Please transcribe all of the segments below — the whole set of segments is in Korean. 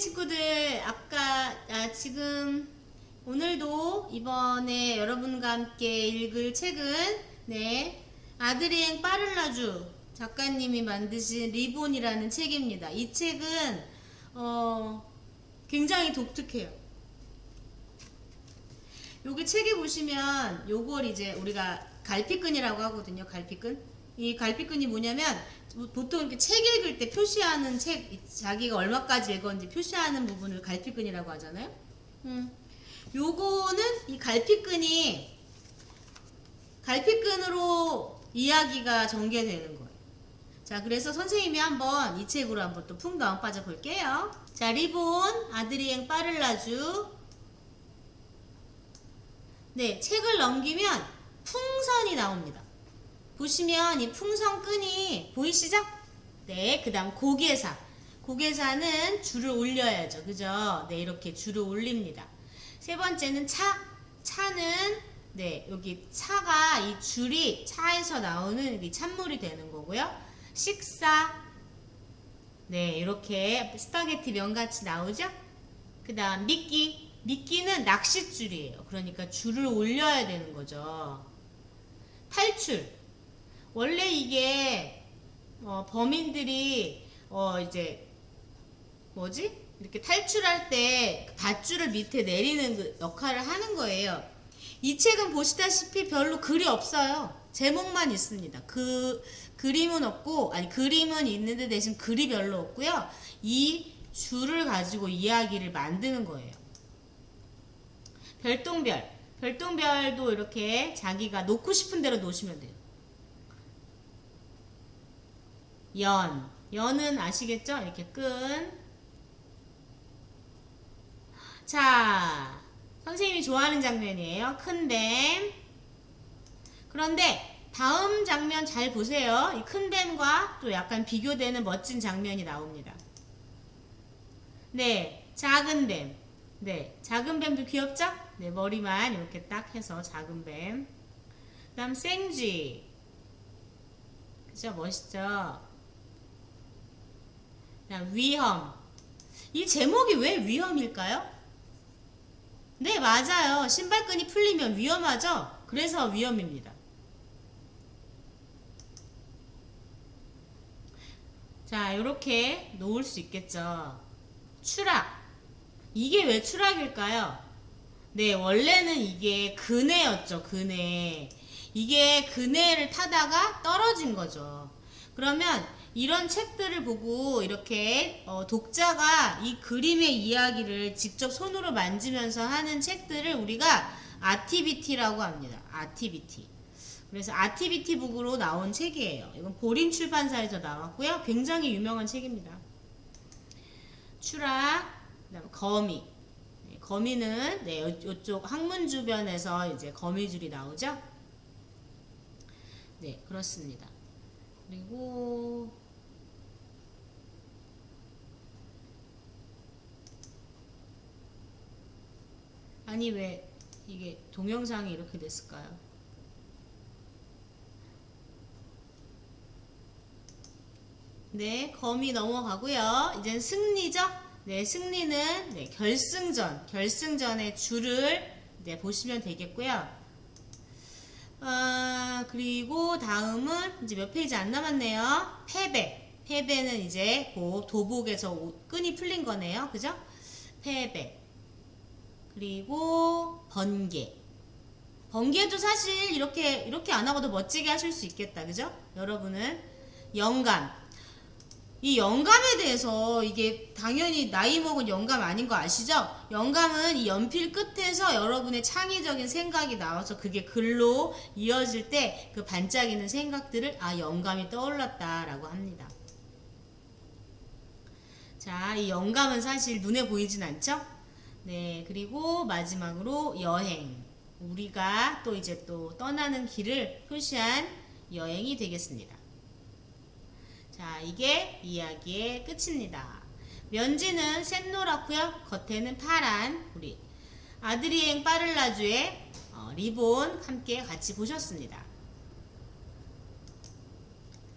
친구들, 아까, 아, 지금, 오늘도 이번에 여러분과 함께 읽을 책은, 네, 아드리행 빠를라주 작가님이 만드신 리본이라는 책입니다. 이 책은, 어, 굉장히 독특해요. 여기 책에 보시면 요걸 이제 우리가 갈피끈이라고 하거든요. 갈피끈. 이 갈피끈이 뭐냐면 보통 이렇게 책 읽을 때 표시하는 책 자기가 얼마까지 읽었는지 표시하는 부분을 갈피끈이라고 하잖아요. 음. 요거는 이 갈피끈이 갈피끈으로 이야기가 전개되는 거예요. 자, 그래서 선생님이 한번 이 책으로 한번 또 풍덩 빠져 볼게요. 자, 리본, 아드리엥 빠를라주. 네, 책을 넘기면 풍선이 나옵니다. 보시면 이 풍선 끈이 보이시죠? 네, 그 다음 고개사. 고개사는 줄을 올려야죠. 그죠? 네, 이렇게 줄을 올립니다. 세 번째는 차. 차는, 네, 여기 차가 이 줄이 차에서 나오는 이 찬물이 되는 거고요. 식사. 네, 이렇게 스파게티 면같이 나오죠? 그 다음 미끼. 미끼는 낚싯줄이에요. 그러니까 줄을 올려야 되는 거죠. 탈출. 원래 이게 어, 범인들이 어, 이제 뭐지? 이렇게 탈출할 때 밧줄을 밑에 내리는 그 역할을 하는 거예요. 이 책은 보시다시피 별로 글이 없어요. 제목만 있습니다. 그 그림은 없고 아니 그림은 있는데 대신 글이 별로 없고요. 이 줄을 가지고 이야기를 만드는 거예요. 별똥별. 별똥별도 이렇게 자기가 놓고 싶은 대로 놓으시면 돼요. 연. 연은 아시겠죠? 이렇게 끈. 자, 선생님이 좋아하는 장면이에요. 큰 뱀. 그런데 다음 장면 잘 보세요. 이큰 뱀과 또 약간 비교되는 멋진 장면이 나옵니다. 네, 작은 뱀. 네, 작은 뱀도 귀엽죠? 네, 머리만 이렇게 딱 해서 작은 뱀. 그 다음 생쥐. 그죠? 멋있죠? 위험. 이 제목이 왜 위험일까요? 네, 맞아요. 신발끈이 풀리면 위험하죠? 그래서 위험입니다. 자, 이렇게 놓을 수 있겠죠. 추락. 이게 왜 추락일까요? 네, 원래는 이게 그네였죠, 그네. 이게 그네를 타다가 떨어진 거죠. 그러면 이런 책들을 보고 이렇게 어, 독자가 이 그림의 이야기를 직접 손으로 만지면서 하는 책들을 우리가 아티비티라고 합니다. 아티비티. 그래서 아티비티 북으로 나온 책이에요. 이건 보림 출판사에서 나왔고요. 굉장히 유명한 책입니다. 추락, 그다음 거미. 네, 거미는 네, 이쪽 항문 주변에서 이제 거미줄이 나오죠. 네, 그렇습니다. 그리고 아니 왜 이게 동영상이 이렇게 됐을까요? 네, 검이 넘어가고요. 이젠 승리죠? 네, 승리는 네, 결승전, 결승전의 줄을 네, 보시면 되겠고요. 아, 그리고 다음은 이제 몇 페이지 안 남았네요. 패배. 패배는 이제 그 도복에서 옷- 끈이 풀린 거네요. 그죠? 패배. 그리고 번개. 번개도 사실 이렇게 이렇게 안 하고도 멋지게 하실 수 있겠다. 그죠? 여러분은 영감. 이 영감에 대해서 이게 당연히 나이 먹은 영감 아닌 거 아시죠? 영감은 이 연필 끝에서 여러분의 창의적인 생각이 나와서 그게 글로 이어질 때 그 반짝이는 생각들을 아 영감이 떠올랐다라고 합니다. 자, 이 영감은 사실 눈에 보이진 않죠? 네, 그리고 마지막으로 여행. 우리가 또 이제 또 떠나는 길을 표시한 여행이 되겠습니다. 자, 이게 이야기의 끝입니다. 면지는 샛노랗고요. 겉에는 파란 우리 아드리엥 빠를라주의 어, 리본 함께 같이 보셨습니다.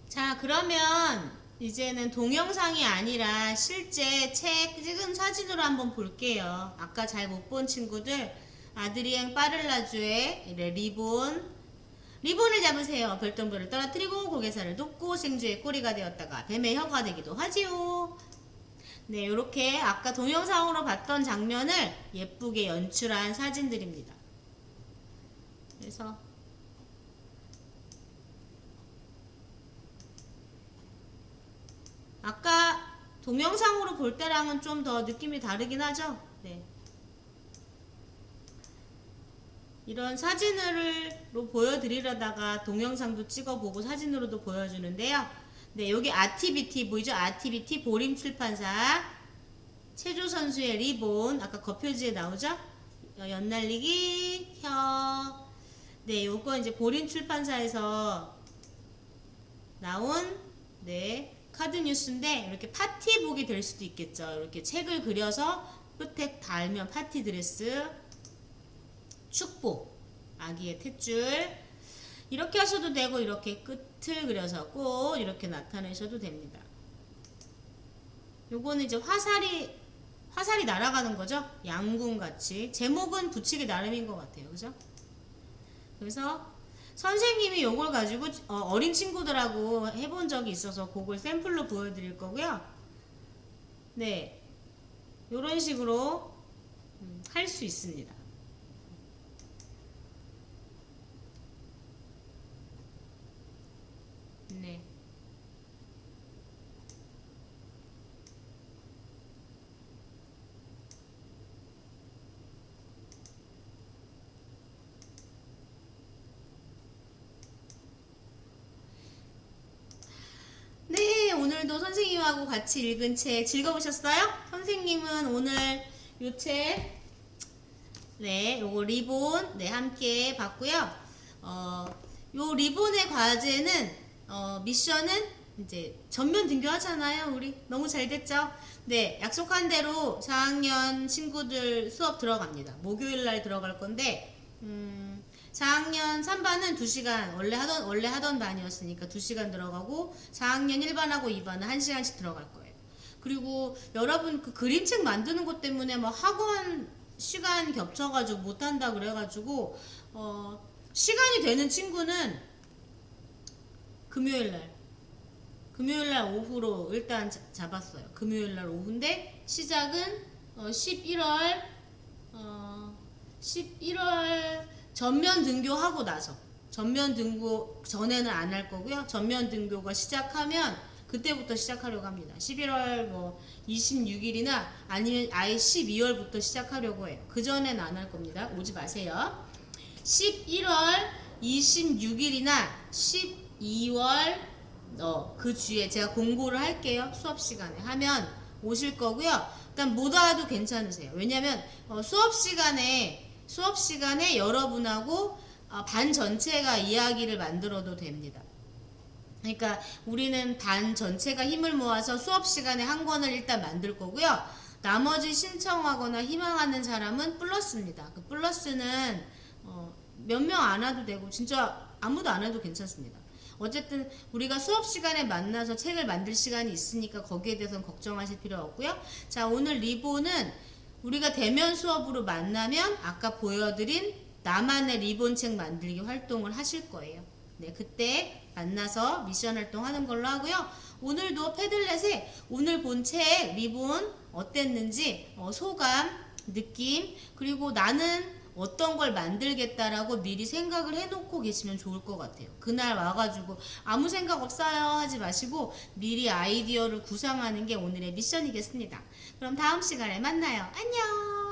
자, 그러면 이제는 동영상이 아니라 실제 책 찍은 사진으로 한번 볼게요. 아까 잘 못 본 친구들 아드리행 빠를라주의 이래 리본 리본을 잡으세요. 별똥별을 떨어뜨리고 고개살을 돕고 생쥐의 꼬리가 되었다가 뱀의 혀가 되기도 하지요. 네, 이렇게 아까 동영상으로 봤던 장면을 예쁘게 연출한 사진들입니다. 그래서 아까 동영상으로 볼 때랑은 좀 더 느낌이 다르긴 하죠. 네. 이런 사진으로 보여드리려다가 동영상도 찍어보고 사진으로도 보여주는데요. 네, 여기 아티비티 보이죠? 아티비티 보림 출판사 체조 선수의 리본 아까 겉표지에 나오죠? 어, 연날리기 혀. 네, 요거 이제 보림 출판사에서 나온 네 카드 뉴스인데 이렇게 파티북이 될 수도 있겠죠. 이렇게 책을 그려서 끝에 달면 파티 드레스 축복 아기의 탯줄 이렇게 하셔도 되고 이렇게 끝을 그려서 꽃 이렇게 나타내셔도 됩니다. 요거는 이제 화살이 화살이 날아가는 거죠. 양궁 같이 제목은 붙이기 나름인 것 같아요. 그죠? 그래서 선생님이 요걸 가지고 어, 린 친구들하고 해본 적이 있어서 그걸 샘플로 보여드릴 거고요. 네, 요런 식으로 음, 할수 있습니다. 네. 네, 오늘도 선생님하고 같이 읽은 책 즐거우셨어요? 선생님은 오늘 요 책, 네, 요거 리본, 네, 함께 봤고요. 어, 요 리본의 과제는, 어, 미션은 이제 전면 등교하잖아요. 우리 너무 잘 됐죠? 네, 약속한 대로 4학년 친구들 수업 들어갑니다. 목요일 날 들어갈 건데, 음, 4학년 3반은 2시간 원래 하던 원래 하던 반이었으니까 2시간 들어가고 4학년 1반하고 2반은 1시간씩 들어갈 거예요. 그리고 여러분 그 그림책 만드는 것 때문에 뭐 학원 시간 겹쳐 가지고 못 한다 그래 가지고 어 시간이 되는 친구는 금요일 날 금요일 날 오후로 일단 자- 잡았어요. 금요일 날 오후인데 시작은 어 11월 어 11월 전면 등교하고 나서 전면 등교 전에는 안 할 거고요. 전면 등교가 시작하면 그때부터 시작하려고 합니다. 11월 뭐 26일이나 아니면 아예 12월부터 시작하려고 해요. 그 전에는 안할 겁니다. 오지 마세요. 11월 26일이나 12월 어, 그 주에 제가 공고를 할게요. 수업 시간에 하면 오실 거고요. 일단 못 와도 괜찮으세요. 왜냐면 어, 수업 시간에 수업 시간에 여러분하고 어, 반 전체가 이야기를 만들어도 됩니다. 그러니까 우리는 반 전체가 힘을 모아서 수업 시간에 한 권을 일단 만들 거고요. 나머지 신청하거나 희망하는 사람은 플러스입니다. 그 플러스는 어, 몇명 안 와도 되고 진짜 아무도 안 와도 괜찮습니다. 어쨌든 우리가 수업 시간에 만나서 책을 만들 시간이 있으니까 거기에 대해서는 걱정하실 필요 없고요. 자 오늘 리본은 우리가 대면 수업으로 만나면 아까 보여드린 나만의 리본 책 만들기 활동을 하실 거예요. 네, 그때 만나서 미션 활동하는 걸로 하고요. 오늘도 패들렛에 오늘 본 책 리본 어땠는지 어, 소감, 느낌 그리고 나는 어떤 걸 만들겠다라고 미리 생각을 해놓고 계시면 좋을 것 같아요. 그날 와가지고 아무 생각 없어요 하지 마시고 미리 아이디어를 구상하는 게 오늘의 미션이겠습니다. 그럼 다음 시간에 만나요. 안녕!